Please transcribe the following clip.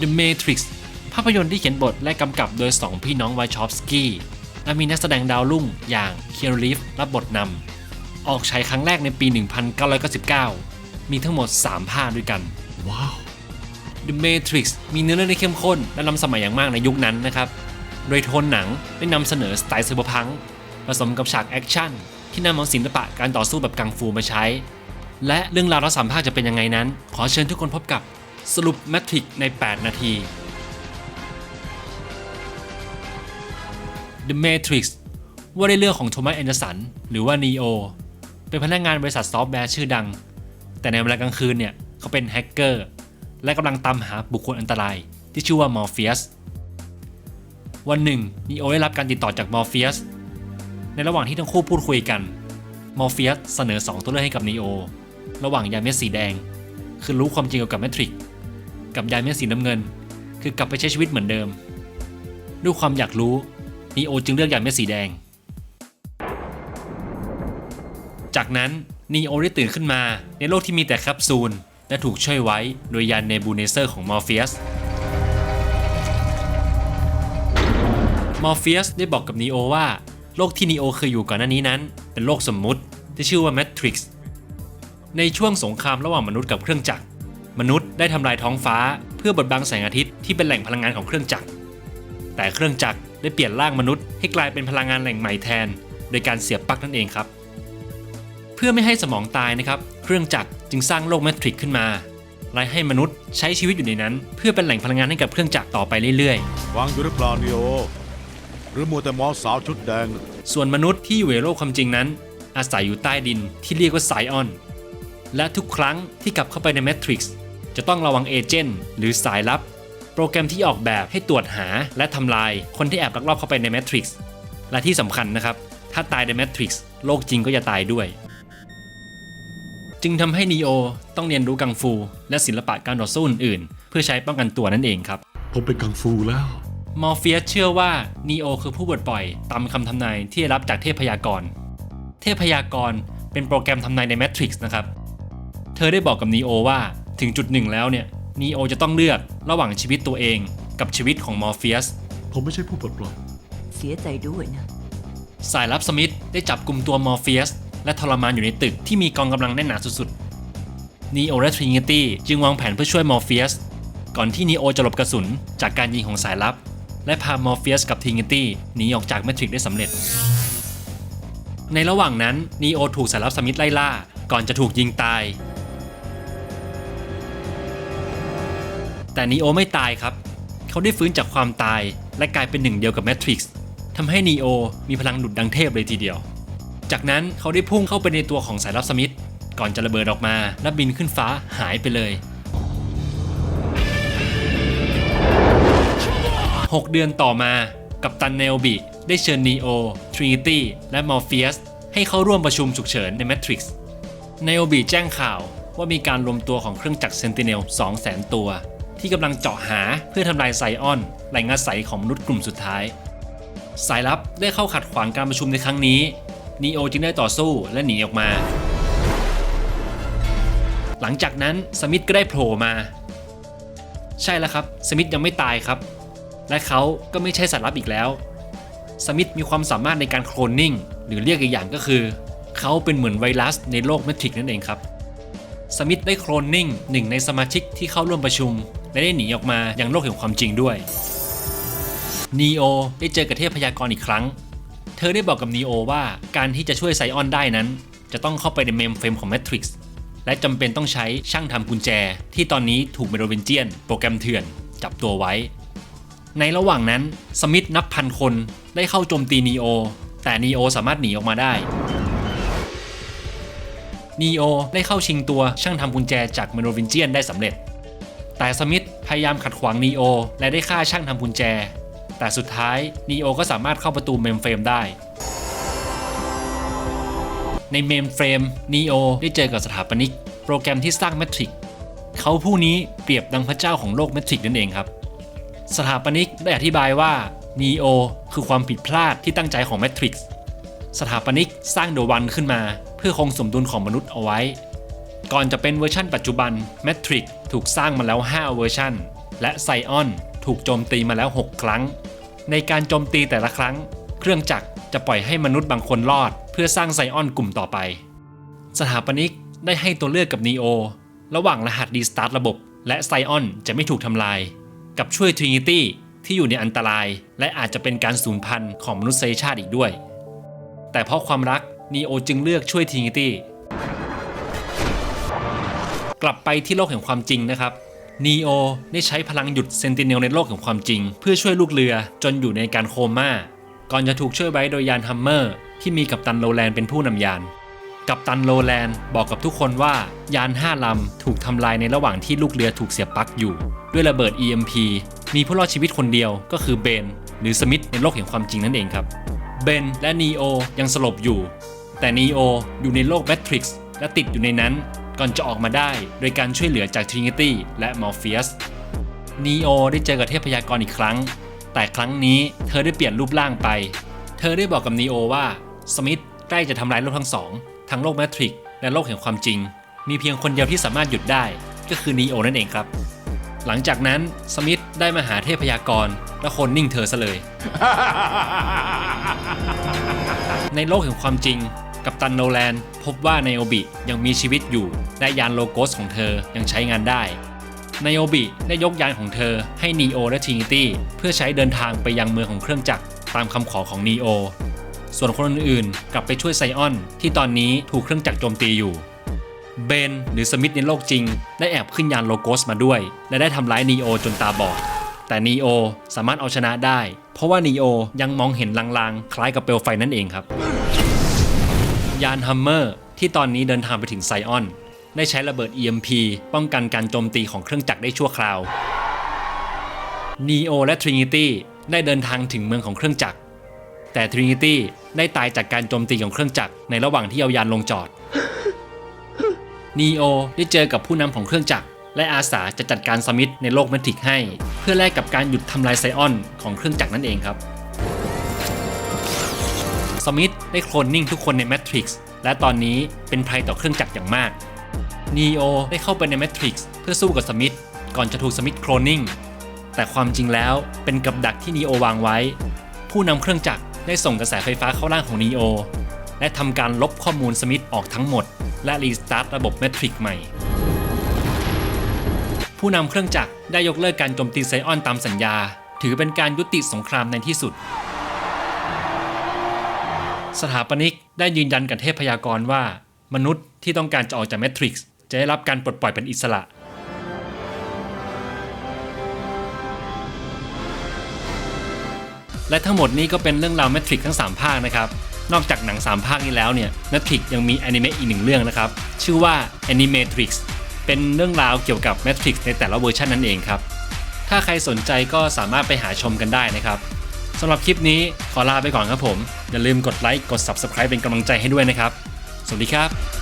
The Matrix ภาพยนตร์ที่เขียนบทและกำกับโดย 2 พี่น้องไวชอฟสกี้และมีนักแสดงดาวรุ่งอย่างเคียร์ลีฟรับบทนำ ออกฉายครั้งแรกในปี 1999 มีทั้งหมด 3 ภาคด้วยกัน ว้าว The Matrix มีเนื้อเรื่องที่เข้มข้นและล้ำสมัยอย่างมากในยุคนั้นนะครับ โดยโทนหนังได้นำเสนอสไตล์ไซเบอร์พังก์ผสมกับฉากแอคชั่นที่นำเอาศิลปะการต่อสู้แบบกังฟูมาใช้ และเรื่องราวทั้งสามภาคจะเป็นยังไงนั้น ขอเชิญทุกคนพบกับ สรุป Matrix ใน 8 นาที The Matrix ว่าในเรื่องของโทมัสแอนเดอร์สันหรือว่า Neo เป็นพนักงานบริษัทซอฟต์แวร์ชื่อดัง แต่ในเวลากลางคืนเนี่ยเขาเป็นแฮกเกอร์ และกำลังตามหาบุคคลอันตรายที่ชื่อว่ามอร์เฟียสวันหนึ่งนีโอได้รับการติดต่อจากมอร์เฟียสในระหว่างที่ทั้งคู่พูดคุยกันมอร์เฟียสเสนอ 2 ตัวเลือกให้กับนีโอระหว่างยาเม็ดสีแดง คือรู้ความจริงเกี่ยวกับแมทริกซ กับยาเม็ดสีน้ำเงิน คือกลับไปใช้ชีวิตเหมือนเดิม ด้วยความอยากรู้นีโอจึงเลือกยาเม็ดสีแดง จากนั้นนีโอได้ตื่นขึ้นมาในโลกที่มีแต่แคปซูล และถูกช่วยไว้โดยยานเนบูเนเซอร์ของมอร์เฟียสมอร์เฟียสได้บอกกับนีโอว่า โลกที่นีโอเคยอยู่ก่อนหน้านี้นั้น เป็นโลกสมมุติที่ชื่อว่าแมทริกซ์ในช่วงสงครามระหว่างมนุษย์กับเครื่องจักร มนุษย์ได้ทำลายท้องฟ้า เพื่อบดบังแสงอาทิตย์ที่เป็นแหล่งพลังงานของเครื่องจักร แต่เครื่องจักรได้เปลี่ยนร่างมนุษย์ให้กลายเป็นพลังงานแหล่งใหม่แทน โดยการเสียบปลั๊กนั่นเองครับ เพื่อไม่ให้สมองตายนะครับ เครื่องจักรจึงสร้างโลกแมทริกซ์ขึ้นมาและให้มนุษย์ใช้ชีวิตอยู่ในนั้น เพื่อเป็นแหล่งพลังงานให้กับเครื่องจักรต่อไปเรื่อยๆวางอยู่หรือเปล่านิโอหรือมัวแต่มองสาวชุดแดง ส่วนมนุษย์ที่อยู่ในโลกความจริงนั้น อาศัยอยู่ใต้ดินที่เรียกว่าไซออน และทุกครั้งที่กลับเข้าไปในแมทริกซ์ จะต้องระวังเอเจนต์หรือสายลับ โปรแกรมที่ออกแบบให้ตรวจหาและทำลายคนที่แอบลักลอบเข้าไปในแมทริกซ์และที่สำคัญนะครับ ถ้าตายในแมทริกซ์โลกจริงก็จะตายด้วย จึงทำให้นีโอต้องเรียนรู้กังฟู และศิลปะการต่อสู้อื่นๆ เพื่อใช้ป้องกันตัวนั่นเองครับ ผมเป็นกังฟูแล้ว มอร์เฟียสเชื่อว่านีโอคือผู้ปลดปล่อยตามคำทำนายที่ได้รับจากเทพยากร เทพยากรเป็นโปรแกรมทำนายในแมทริกซ์นะครับ เธอได้บอกกับนีโอว่า ถึงจุดหนึ่งแล้วเนี่ยนีโอจะต้องเลือกระหว่างชีวิตตัวเองกับชีวิตของมอร์เฟียสผมไม่ใช่ผู้ปลดปล่อย เสียใจด้วยนะ สายลับสมิธได้จับกลุ่มตัวมอร์เฟียสและทรมานอยู่ในตึกที่มีกองกำลังแน่นหนาสุดๆนีโอและทรินิตี้จึงวางแผนเพื่อช่วยมอร์เฟียสก่อนที่นีโอจะหลบกระสุนจากการยิงของสายลับ และพามอร์เฟียสกับทรินิตี้หนีออกจากแมทริกซ์ได้สำเร็จ ในระหว่างนั้นนีโอถูกสายลับสมิธไล่ล่าก่อนจะถูกยิงตาย แต่นีโอไม่ตายครับ เขาได้ฟื้นจากความตายและกลายเป็นหนึ่งเดียวกับแมทริกซ์ทำให้นีโอมีพลังดุดดังเทพเลยทีเดียว จากนั้นเขาได้พุ่งเข้าไปในตัวของสายลับสมิธก่อนจะระเบิดออกมาและบินขึ้นฟ้าหายไปเลย6เดือนต่อมากัปตันเนลบิได้เชิญนีโอทรินิตี้และมอร์เฟียสให้เข้าร่วมประชุมฉุกเฉินในแมทริกซ์เนลบิแจ้งข่าวว่ามีการรวมตัวของเครื่องจักรเซนติเนล200,000 ตัว ที่กำลังเจาะหาเพื่อทำลายไซออนแหล่งอาศัยของมนุษย์กลุ่มสุดท้าย สายลับได้เข้าขัดขวางการประชุมในครั้งนี้นีโอจึงได้ต่อสู้และหนีออกมา หลังจากนั้นสมิธก็ได้โผล่มา ใช่แล้วครับ สมิธยังไม่ตายครับ และเขาก็ไม่ใช่สายลับอีกแล้ว สมิธมีความสามารถในการโคลนนิ่ง หรือเรียกอีกอย่างก็คือ เขาเป็นเหมือนไวรัสในโลกแมทริกนั่นเองครับ สมิธได้โคลนนิ่งหนึ่งในสมาชิกที่เข้าร่วมประชุม และได้หนีออกมายังโลกแห่งความจริงด้วยนีโอได้เจอกับเทพพยากรอีกครั้ง เธอได้บอกกับนีโอว่าการที่จะช่วยไซออนได้นั้น จะต้องเข้าไปในเมมเฟรมของแมทริกซ์และจำเป็นต้องใช้ช่างทำกุญแจ ที่ตอนนี้ถูกเมโรเวนเจียน โปรแกรมเถื่อน จับตัวไว้ ในระหว่างนั้นสมิธนับพันคนได้เข้าโจมตีนีโอแต่นีโอสามารถหนีออกมาได้นีโอได้เข้าชิงตัวช่างทำกุญแจจากเมโรวินเจียนได้สำเร็จ แต่สมิธพยายามขัดขวางนีโอและได้ฆ่าช่างทำกุญแจ แต่สุดท้ายนีโอก็สามารถเข้าประตูเมมเฟรมได้ ในเมมเฟรมนีโอได้เจอกับสถาปนิก โปรแกรมที่สร้างแมทริกเขาผู้นี้เปรียบดังพระเจ้าของโลกแมทริกนั่นเองครับ สถาปนิกได้อธิบายว่านีโอคือความผิดพลาดที่ตั้งใจของแมทริกซ์สถาปนิกสร้างเดอะวันขึ้นมา เพื่อคงสมดุลของมนุษย์เอาไว้ ก่อนจะเป็นเวอร์ชั่นปัจจุบันแมทริก ถูกสร้างมาแล้ว 5 เวอร์ชันและไซออนถูกโจมตีมาแล้ว 6 ครั้ง ในการโจมตีแต่ละครั้ง เครื่องจักรจะปล่อยให้มนุษย์บางคนรอด เพื่อสร้างไซออนกลุ่มต่อไป สถาปนิกได้ให้ตัวเลือกกับนีโอระหว่างรหัสดีสตาร์ทระบบ และไซออนจะไม่ถูกทำลาย กับช่วยทรินิตี้ที่อยู่ในอันตราย และอาจจะเป็นการสูญพันธุ์ของมนุษยชาติอีกด้วย แต่เพราะความรักนีโอจึงเลือกช่วยทรินิตี้ กลับไปที่โลกแห่งความจริงนะครับนีโอได้ใช้พลังหยุดเซนติเนลในโลกแห่งความจริง เพื่อช่วยลูกเรือจนอยู่ในการโคม่า ก่อนจะถูกช่วยไว้โดยยานฮัมเมอร์ที่มีกัปตันโรแลนเป็นผู้นำยาน กัปตันโรแลนบอกกับทุกคนว่ายาน5ลำถูกทำลายในระหว่างที่ลูกเรือถูกเสียบปลั๊กอยู่ ด้วยระเบิด EMP มีผู้รอดชีวิตคนเดียวก็คือเบนหรือสมิธในโลกแห่งความจริงนั่นเองครับ เบนและนีโอยังสลบอยู่ แต่นีโออยู่ในโลกแมทริกซ์และติดอยู่ในนั้น ก่อนจะออกมาได้โดยการช่วยเหลือจากทรินิตี้และมอร์ฟีสนีโอได้เจอกับเทพยากรอีกครั้ง แต่ครั้งนี้เธอได้เปลี่ยนรูปร่างไป เธอได้บอกกับนีโอว่าสมิธใกล้จะทำลายโลกทั้งสอง ทั้งโลกแมทริกซ์และโลกแห่งความจริง มีเพียงคนเดียวที่สามารถหยุดได้ ก็คือนีโอนั่นเองครับ หลังจากนั้นสมิธได้มาหาเทพยากรและคนนิ่งเธอซะเลย ในโลกแห่งความจริง กัปตันโนแลนพบว่าไนโอบิยังมีชีวิตอยู่ และยานโลโกสของเธอยังใช้งานได้ไนโอบิได้ยกยานของเธอให้นีโอและทรินิตี้เพื่อใช้เดินทางไปยังเมืองของเครื่องจักรตามคำขอของนีโอส่วนคนอื่นๆ กลับไปช่วยไซออน ที่ตอนนี้ถูกเครื่องจักรโจมตีอยู่ เบนหรือสมิธในโลกจริง ได้แอบขึ้นยานโลโกสมาด้วย และได้ทำร้ายนีโอจนตาบอด แต่นีโอสามารถเอาชนะได้ เพราะว่านีโอยังมองเห็นลางๆ คล้ายกับเปลวไฟนั่นเองครับ ยานฮัมเมอร์ที่ตอนนี้เดินทางไปถึงไซออน ได้ใช้ระเบิด EMP ป้องกันการโจมตีของเครื่องจักรได้ชั่วคราวนีโอและทรินิตี้ได้เดินทางถึงเมืองของเครื่องจักร แต่ทรินิตี้ได้ตายจากการโจมตีของเครื่องจักรในระหว่างที่เอายานลงจอดนีโอได้เจอกับผู้นำของเครื่องจักร และอาสาจะจัดการสมิธในโลกแมทริกให้ เพื่อแลกกับการหยุดทำลายไซออนของเครื่องจักรนั่นเองครับ สมิธ ได้โคลนนิ่งทุกคนในแมทริกซ์และตอนนี้เป็นภัยต่อเครื่องจักรอย่างมากนีโอได้เข้าไปในแมทริกซ์เพื่อสู้กับสมิธก่อนจะถูกสมิธโคลนนิ่งแต่ความจริงแล้วเป็นกับดักที่นีโอวางไว้ ผู้นำเครื่องจักรได้ส่งกระแสไฟฟ้าเข้าร่างของนีโอและทำการลบข้อมูลสมิธออกทั้งหมด และรีสตาร์ทระบบแมทริกซ์ใหม่ ผู้นำเครื่องจักรได้ยกเลิกการโจมตีไซออนตามสัญญา ถือเป็นการยุติสงครามในที่สุด สถาปนิกได้ยืนยันกับเทพพยากรว่า มนุษย์ที่ต้องการจะออกจากแมทริกซ์จะได้รับการปลดปล่อยเป็นอิสระ และทั้งหมดนี้ก็เป็นเรื่องราวแมทริกทั้ง 3 ภาคนะครับ นอกจากหนัง 3 ภาคนี้แล้วเนี่ยแมทริกยังมีแอนิเมะอีกหนึ่งเรื่องนะครับ ชื่อว่า Animatrix เป็นเรื่องราวเกี่ยวกับแมทริกในแต่ละเวอร์ชันนั่นเองครับ ถ้าใครสนใจก็สามารถไปหาชมกันได้นะครับ สำหรับคลิปนี้ขอลาไปก่อนครับผม อย่าลืมกดไลค์กด Subscribe เป็นกำลังใจให้ด้วยนะครับ สวัสดีครับ